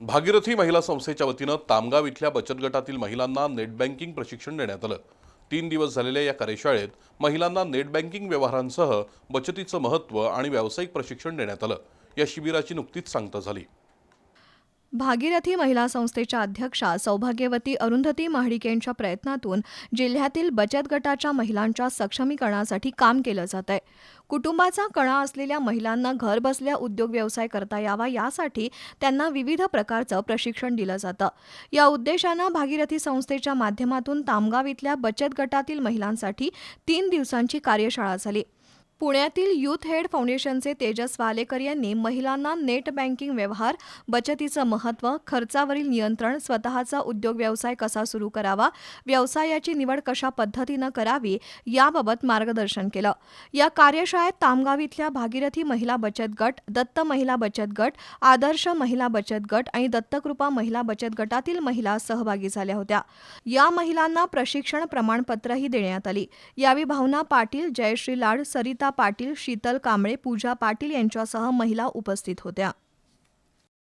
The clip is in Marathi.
भागीरथी महिला संस्थेच्या वतीनं तामगाव इथल्या बचत गटातील महिलांना नेट बँकिंग प्रशिक्षण देण्यात आलं. तीन दिवस झालेल्या या कार्यशाळेत महिलांना नेट बँकिंग व्यवहारांसह बचतीचं महत्त्व आणि व्यावसायिक प्रशिक्षण देण्यात आलं. या शिबिराची नुकतीच सांगता झाली. भागीरथी महिला संस्थेच्या अध्यक्षा सौभाग्यवती अरुंधती महाडिक यांच्या प्रयत्नातून जिल्ह्यातील बचत गटाच्या महिलांच्या सक्षमीकरणासाठी काम केलं जात आहे. कुटुंबाचा कणा असलेल्या महिलांना घर बसल्या उद्योग व्यवसाय करता यावा यासाठी त्यांना विविध प्रकारचं प्रशिक्षण दिलं जातं. या उद्देशानं भागीरथी संस्थेच्या माध्यमातून तामगाव इथल्या बचत गटातील महिलांसाठी तीन दिवसांची कार्यशाळा झाली. पुण्यातील युथ हेड फाउंडेशनचे तेजस वालेकर यांनी महिलांना नेट बँकिंग व्यवहार बचतीचं महत्त्व खर्चावरील नियंत्रण स्वतःचा उद्योग व्यवसाय कसा सुरू करावा व्यवसायाची निवड कशा पद्धतीनं करावी याबाबत मार्गदर्शन केलं. या कार्यशाळेत तामगाव इथल्या भागीरथी महिला बचत गट दत्त महिला बचत गट आदर्श महिला बचत गट आणि दत्तकृपा महिला बचत गटातील महिला सहभागी झाल्या होत्या. या महिलांना प्रशिक्षण प्रमाणपत्रही देण्यात आली. यावेळी भावना पाटील जयश्री लाड सरिता पाटील शीतल कांबळे पूजा पाटील यांच्यासह महिला उपस्थित होत्या.